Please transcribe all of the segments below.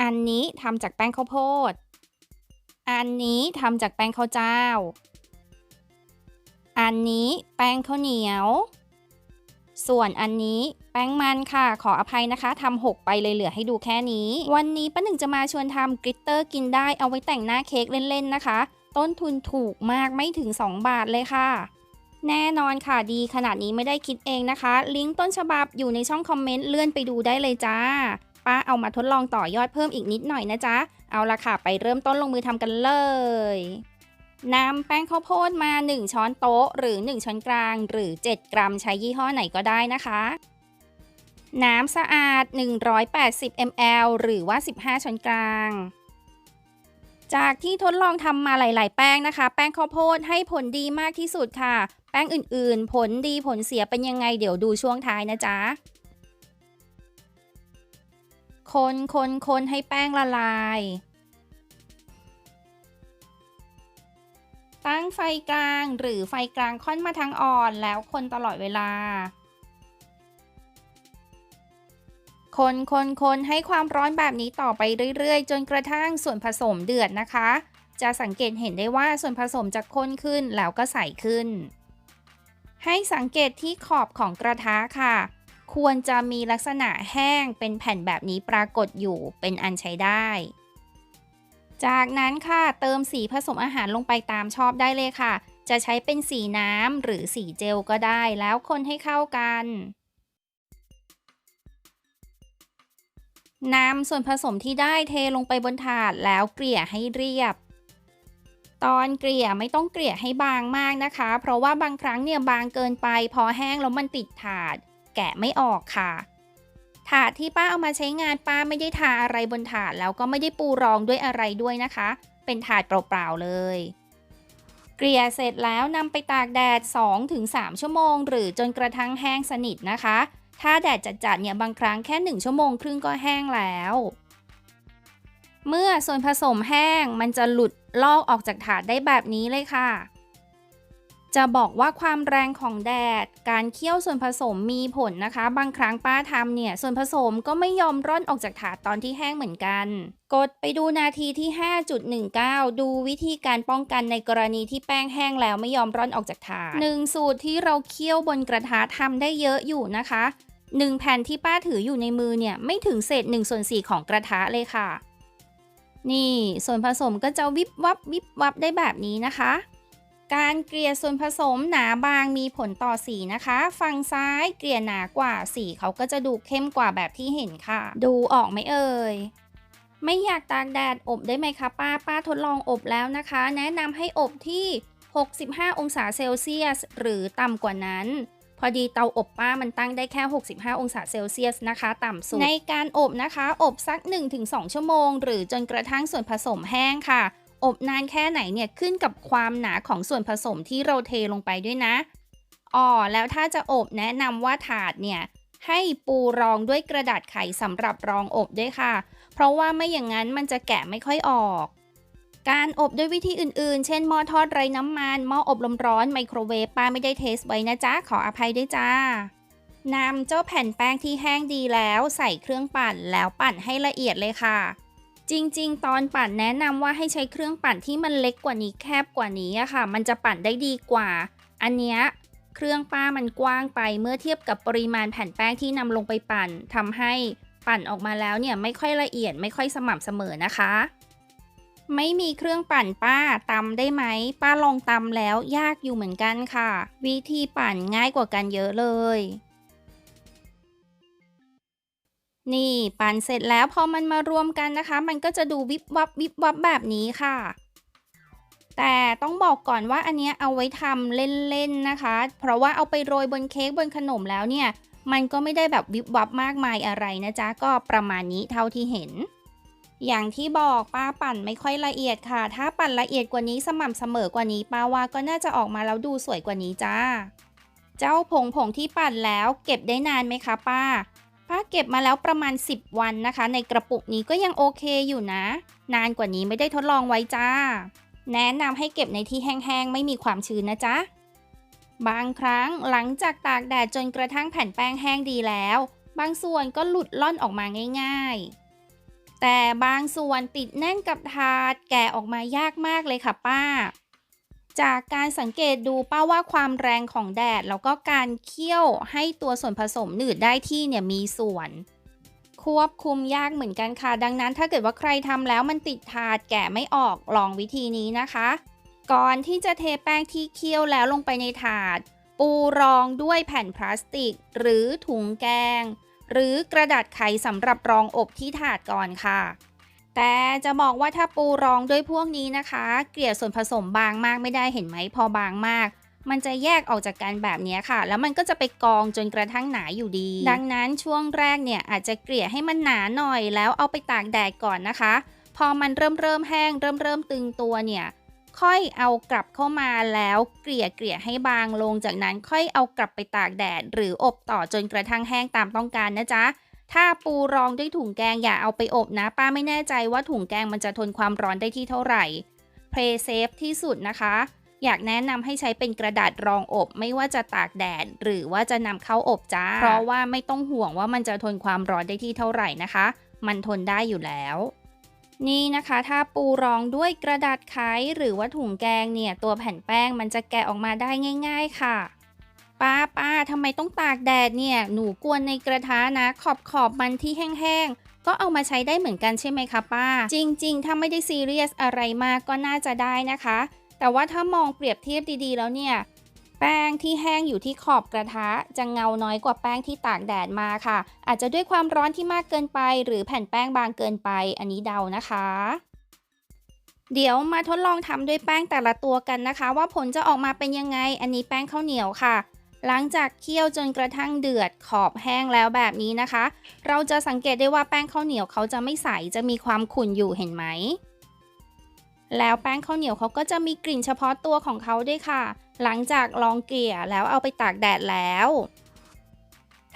อันนี้ทำจากแป้งข้าวโพด อันนี้ทำจากแป้งข้าวเจ้า อันนี้แป้งข้าวเหนียว ส่วนอันนี้แป้งมันค่ะ ขออภัยนะคะทำหกไปเลยเหลือให้ดูแค่นี้ วันนี้ป้าหนึ่งจะมาชวนทำกลิตเตอร์กินได้เอาไว้แต่งหน้าเค้กเล่นๆนะคะ ต้นทุนถูกมากไม่ถึง 2 บาทเลยค่ะ แน่นอนค่ะดีขนาดนี้ไม่ได้คิดเองนะคะ ลิงก์ต้นฉบับอยู่ในช่องคอมเมนต์เลื่อนไปดูได้เลยจ้า ป้าเอามาทดลองต่อยอดเพิ่มอีกนิดหน่อยนะจ๊ะ เอาละค่ะ ไปเริ่มต้นลงมือทำกันเลยนำแป้งข้าวโพดมา 1 ช้อนโต๊ะ หรือ 1 ช้อนกลาง หรือ 7 กรัมใช้ยี่ห้อไหนก็ได้นะคะ น้ำสะอาด 180 ml หรือว่า 15 ช้อนกลาง จากที่ทดลองทำมาหลาย ๆ แป้งนะคะ แป้งข้าวโพดให้ผลดีมากที่สุดค่ะ แป้งอื่น ๆ ผลดีผลเสียเป็นยังไงเดี๋ยวดูช่วงท้ายนะจ๊ะ คนคนคนให้แป้งละลาย ตั้งไฟกลางหรือไฟกลางค่อนมาทางอ่อนแล้วคนตลอดเวลา คนคนคนให้ความร้อนแบบนี้ต่อไปเรื่อยๆ จนกระทั่งส่วนผสมเดือดนะคะ จะสังเกตเห็นได้ว่าส่วนผสมจะข้นขึ้นแล้วก็ใสขึ้น ให้สังเกตที่ขอบของกระทะค่ะ ควรจะมีลักษณะแห้งเป็นแผ่นแบบนี้ปรากฏอยู่เป็นอันใช้ได้ จากนั้นค่ะเติมสีผสมอาหารลงไปตามชอบได้เลยค่ะ จะใช้เป็นสีน้ำหรือสีเจลก็ได้แล้วคนให้เข้ากันนำส่วนผสมที่ได้เทลงไปบนถาดแล้วเกลี่ยให้เรียบ ตอนเกลี่ยไม่ต้องเกลี่ยให้บางมากนะคะ เพราะว่าบางครั้งเนี่ยบางเกินไป พอแห้งแล้วมันติดถาด แกะไม่ออกค่ะ ถาดที่ป้าเอามาใช้งานป้าไม่ได้ทาอะไรบนถาดแล้วก็ไม่ได้ปูรองด้วยอะไรด้วยนะคะ เป็นถาดเปล่าๆเลย เกลี่ยเสร็จแล้วนำไปตากแดด 2-3 ชั่วโมง หรือจนกระทั่งแห้งสนิทนะคะ ถ้าแดดจัดๆเนี่ยบางครั้งแค่ 1 ชั่วโมงครึ่งก็แห้งแล้วเมื่อส่วนผสมแห้งมันจะหลุดลอกออกจากถาดได้แบบนี้เลยค่ะ จะบอกว่าความแรงของแดด การเคี่ยวส่วนผสมมีผลนะคะ บางครั้งป้าทำเนี่ย ส่วนผสมก็ไม่ยอมร่อนออกจากถาดตอนที่แห้งเหมือนกัน กดไปดูนาทีที่ 5.19 ดูวิธีการป้องกันในกรณีที่แป้งแห้งแล้วไม่ยอมร่อนออกจากถาดหนึ่งสูตรที่เราเคี่ยวบนกระทะทำได้เยอะอยู่นะคะหนึ่งแผ่นที่ป้าถืออยู่ในมือเนี่ย ไม่ถึงเศษ1ส่วน4ของกระทะเลยค่ะ นี่ส่วนผสมก็จะวิบวับวิบวับได้แบบนี้นะคะ การเกลี่ยส่วนผสมหนาบางมีผลต่อสีนะคะ ฝั่งซ้ายเกลี่ยหนากว่าสีเขาก็จะดูเข้มกว่าแบบที่เห็นค่ะ ดูออกไหมเอ่ยไม่อยากตากแดดอบได้ไหมคะป้าป้าทดลองอบแล้วนะคะ แนะนำให้อบที่ 65 องศาเซลเซียส หรือต่ำกว่านั้น พอดีเตาอบป้ามันตั้งได้แค่ 65 องศาเซลเซียสนะคะ ต่ำสุด ในการอบนะคะ อบสัก 1-2 ชั่วโมง หรือจนกระทั่งส่วนผสมแห้งค่ะ อบนานแค่ไหนเนี่ยขึ้นกับความหนาของส่วนผสมที่เราเทลงไปด้วยนะอ๋อแล้วถ้าจะอบแนะนำว่าถาดเนี่ยให้ปูรองด้วยกระดาษไขสำหรับรองอบด้วยค่ะ เพราะว่าไม่อย่างนั้นมันจะแกะไม่ค่อยออก การอบด้วยวิธีอื่นๆ เช่นหม้อทอดไร้น้ำมันหม้ออบลมร้อนไมโครเวฟป้าไม่ได้เทสไว้นะจ๊ะ ขออภัยด้วยจ้านำเจ้าแผ่นแป้งที่แห้งดีแล้วใส่เครื่องปั่นแล้วปั่นให้ละเอียดเลยค่ะ จริงๆ ตอนปั่นแนะนำว่าให้ใช้เครื่องปั่นที่มันเล็กกว่านี้แคบกว่านี้อะค่ะ มันจะปั่นได้ดีกว่า อันเนี้ยเครื่องป้ามันกว้างไปเมื่อเทียบกับปริมาณแผ่นแป้งที่นำลงไปปั่นทำให้ปั่นออกมาแล้วเนี่ยไม่ค่อยละเอียดไม่ค่อยสม่ำเสมอนะคะ ไม่มีเครื่องปั่นป้าตำได้ไหม ป้าลองตำแล้วยากอยู่เหมือนกันค่ะ วิธีปั่นง่ายกว่ากันเยอะเลย นี่ปั่นเสร็จแล้วพอมันมารวมกันนะคะ มันก็จะดูวิบวับวิบวับแบบนี้ค่ะ แต่ต้องบอกก่อนว่าอันเนี้ยเอาไว้ทำเล่นๆนะคะ เพราะว่าเอาไปโรยบนเค้กบนขนมแล้วเนี่ย มันก็ไม่ได้แบบวิบวับมากมายอะไรนะจ๊ะ ก็ประมาณนี้เท่าที่เห็น อย่างที่บอกป้าปั่นไม่ค่อยละเอียดค่ะ ถ้าปั่นละเอียดกว่านี้สม่ำเสมอกว่านี้ป้าว่าก็น่าจะออกมาแล้วดูสวยกว่านี้จ้า เจ้าผงผงที่ปั่นแล้วเก็บได้นานไหมคะป้า ป้าเก็บมาแล้วประมาณ 10 วันนะคะ ในกระปุกนี้ก็ยังโอเคอยู่นะ นานกว่านี้ไม่ได้ทดลองไว้จ้า แนะนำให้เก็บในที่แห้งๆ ไม่มีความชื้นนะจ๊ะ บางครั้งหลังจากตากแดดจนกระทั่งแผ่นแป้งแห้งดีแล้ว บางส่วนก็หลุดล่อนออกมาง่าย ๆ แต่บางส่วนติดแน่นกับถาดแกะออกมายากมากเลยค่ะป้า จากการสังเกตดูป้าว่าความแรงของแดด แล้วก็การเคี่ยวให้ตัวส่วนผสมหนืดได้ที่เนี่ยมีส่วน ควบคุมยากเหมือนกันค่ะ ดังนั้นถ้าเกิดว่าใครทำแล้วมันติดถาดแกะไม่ออกลองวิธีนี้นะคะ ก่อนที่จะเทแป้งที่เคี่ยวแล้วลงไปในถาด ปูรองด้วยแผ่นพลาสติก หรือถุงแกง หรือกระดาษไขสำหรับรองอบที่ถาดก่อนค่ะ แต่จะบอกว่าถ้าปูรองด้วยพวกนี้นะคะ เกลี่ยส่วนผสมบางมากไม่ได้เห็นไหมพอบางมาก มันจะแยกออกจากกันแบบนี้ค่ะ แล้วมันก็จะไปกองจนกระทั่งหนาอยู่ดี ดังนั้นช่วงแรกเนี่ยอาจจะเกลี่ยให้มันหนาหน่อย แล้วเอาไปตากแดดก่อนนะคะ พอมันเริ่มเริ่มแห้งเริ่มเริ่มตึงตัวเนี่ยค่อยเอากลับเข้ามาแล้วเกลี่ยเกลี่ยให้บางลง จากนั้นค่อยเอากลับไปตากแดด หรืออบต่อจนกระทั่งแห้งตามต้องการนะจ๊ะ ถ้าปูรองด้วยถุงแกงอย่าเอาไปอบนะ ป้าไม่แน่ใจว่าถุงแกงมันจะทนความร้อนได้ที่เท่าไหร่เพลเซฟที่สุดนะคะ อยากแนะนำให้ใช้เป็นกระดาษรองอบ ไม่ว่าจะตากแดดหรือว่าจะนำเข้าอบจ้า เพราะว่าไม่ต้องห่วงว่ามันจะทนความร้อนได้ที่เท่าไหร่นะคะ มันทนได้อยู่แล้วนี่นะคะถ้าปูรองด้วยกระดาษไขหรือว่าถุงแกงเนี่ย ตัวแผ่นแป้งมันจะแกะออกมาได้ง่าย ๆ ค่ะ ป้าป้าทำไมต้องตากแดดเนี่ย หนูกวนในกระทะนะ ขอบขอบมันที่แห้งๆ ก็เอามาใช้ได้เหมือนกันใช่ไหมคะป้า จริง ๆ ถ้าไม่ได้ซีเรียสอะไรมากก็น่าจะได้นะคะ แต่ว่าถ้ามองเปรียบเทียบดีๆ แล้วเนี่ยแป้งที่แห้งอยู่ที่ขอบกระทะจะเงาน้อยกว่าแป้งที่ตากแดดมาค่ะ อาจจะด้วยความร้อนที่มากเกินไป หรือแผ่นแป้งบางเกินไป อันนี้เดานะคะ เดี๋ยวมาทดลองทำด้วยแป้งแต่ละตัวกันนะคะ ว่าผลจะออกมาเป็นยังไง อันนี้แป้งข้าวเหนียวค่ะ หลังจากเคี่ยวจนกระทั่งเดือดขอบแห้งแล้วแบบนี้นะคะ เราจะสังเกตได้ว่าแป้งข้าวเหนียวเขาจะไม่ใสจะมีความขุ่นอยู่เห็นไหม แล้วแป้งข้าวเหนียวเขาก็จะมีกลิ่นเฉพาะตัวของเขาด้วยค่ะ หลังจากลองเกลี่ยแล้วเอาไปตากแดดแล้ว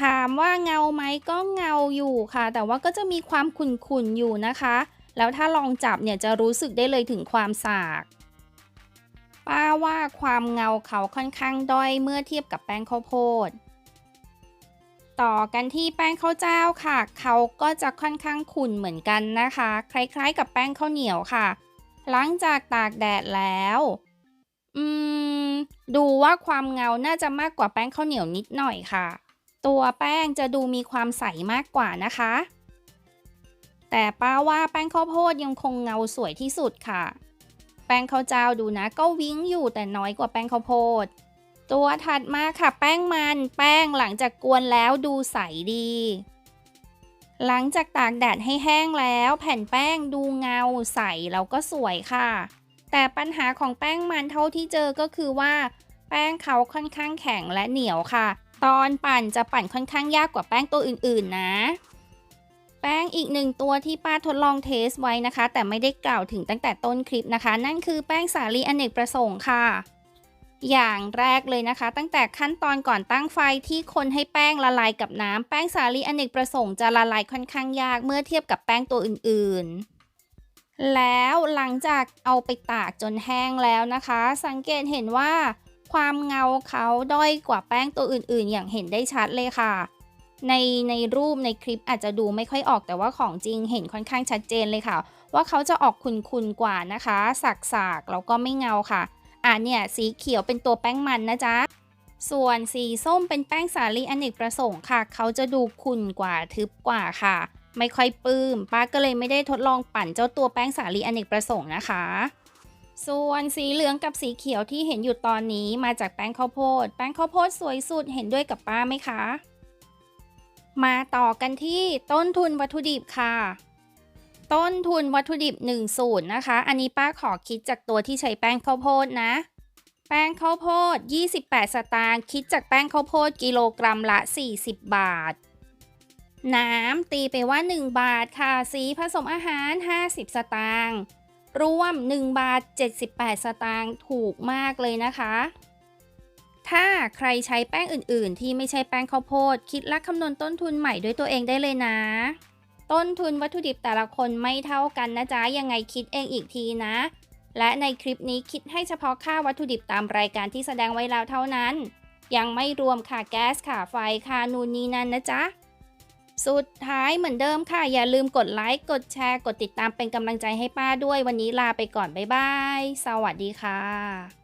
ถามว่าเงาไหมก็เงาอยู่ค่ะ แต่ว่าก็จะมีความขุ่นๆอยู่นะคะ แล้วถ้าลองจับเนี่ยจะรู้สึกได้เลยถึงความสาก ป้าว่าความเงาเขาค่อนข้างด้อยเมื่อเทียบกับแป้งข้าวโพด ต่อกันที่แป้งข้าวเจ้าค่ะ เขาก็จะค่อนข้างขุ่นเหมือนกันนะคะ คล้ายๆ กับแป้งข้าวเหนียวค่ะ หลังจากตากแดดแล้ว อืม ดูว่าความเงาน่าจะมากกว่าแป้งข้าวเหนียวนิดหน่อยค่ะ ตัวแป้งจะดูมีความใสมากกว่านะคะ แต่ป้าว่าแป้งข้าวโพดยังคงเงาสวยที่สุดค่ะ แป้งข้าวเจ้าดูนะ ก็วิ้งอยู่แต่น้อยกว่าแป้งข้าวโพด ตัวถัดมาค่ะแป้งมัน แป้งหลังจากกวนแล้วดูใสดี หลังจากตากแดดให้แห้งแล้ว แผ่นแป้งดูเงาใสแล้วก็สวยค่ะ แต่ปัญหาของแป้งมันเท่าที่เจอก็คือว่า แป้งเขาค่อนข้างแข็งและเหนียวค่ะ ตอนปั่นจะปั่นค่อนข้างยากกว่าแป้งตัวอื่นๆนะ แป้งอีกหนึ่งตัวที่ป้าทดลองเทสไว้นะคะ แต่ไม่ได้กล่าวถึงตั้งแต่ต้นคลิปนะคะ นั่นคือแป้งสาลีอเนกประสงค์ค่ะ อย่างแรกเลยนะคะ ตั้งแต่ขั้นตอนก่อนตั้งไฟที่คนให้แป้งละลายกับน้ำแป้งสาลีอเนกประสงค์จะละลายค่อนข้างยากเมื่อเทียบกับแป้งตัวอื่นๆ แล้วหลังจากเอาไปตากจนแห้งแล้วนะคะ สังเกตเห็นว่าความเงาเขาด้อยกว่าแป้งตัวอื่นๆ อย่างเห็นได้ชัดเลยค่ะ ในในรูปในคลิปอาจจะดูไม่ค่อยออกแต่ว่าของจริงเห็นค่อนข้างชัดเจนเลยค่ะ ว่าเขาจะออกขุ่นๆกว่านะคะสักๆแล้วก็ไม่เงาค่ะ อ่าเนี่ยสีเขียวเป็นตัวแป้งมันนะจ๊ะส่วนสีส้มเป็นแป้งสาลีอเนกประสงค์ค่ะ เขาจะดูขุ่นกว่าทึบกว่าค่ะ ไม่ค่อยปื้ม ป้าก็เลยไม่ได้ทดลองปั่นเจ้าตัวแป้งสาลีอเนกประสงค์นะคะ ส่วนสีเหลืองกับสีเขียวที่เห็นอยู่ตอนนี้มาจากแป้งข้าวโพด แป้งข้าวโพดสวยสุดเห็นด้วยกับป้าไหมคะ มาต่อกันที่ต้นทุนวัตถุดิบค่ะ ต้นทุนวัตถุดิบ1สูตรนะคะ อันนี้ป้าขอคิดจากตัวที่ใช้แป้งข้าวโพดนะ แป้งข้าวโพด 28 สตางค์คิดจากแป้งข้าวโพดกิโลกรัมละ 40 บาท น้ำตีไปว่า 1 บาทค่ะ สีผสมอาหาร 50 สตางค์รวม 1 บาท 78 สตางค์ถูกมากเลยนะคะ ถ้าใครใช้แป้งอื่นๆ ที่ไม่ใช่แป้งข้าวโพด คิดและคำนวณต้นทุนใหม่ด้วยตัวเองได้เลยนะ ต้นทุนวัตถุดิบแต่ละคนไม่เท่ากันนะจ๊ะ ยังไงคิดเองอีกทีนะ และในคลิปนี้คิดให้เฉพาะค่าวัตถุดิบตามรายการที่แสดงไว้แล้วเท่านั้น ยังไม่รวมค่าแก๊สค่าไฟค่านูนนี้นั่นนะจ๊ะ สุดท้ายเหมือนเดิมค่ะ อย่าลืมกดไลค์ กดแชร์ กดติดตามเป็นกำลังใจให้ป้าด้วย วันนี้ลาไปก่อน บ๊ายบาย สวัสดีค่ะ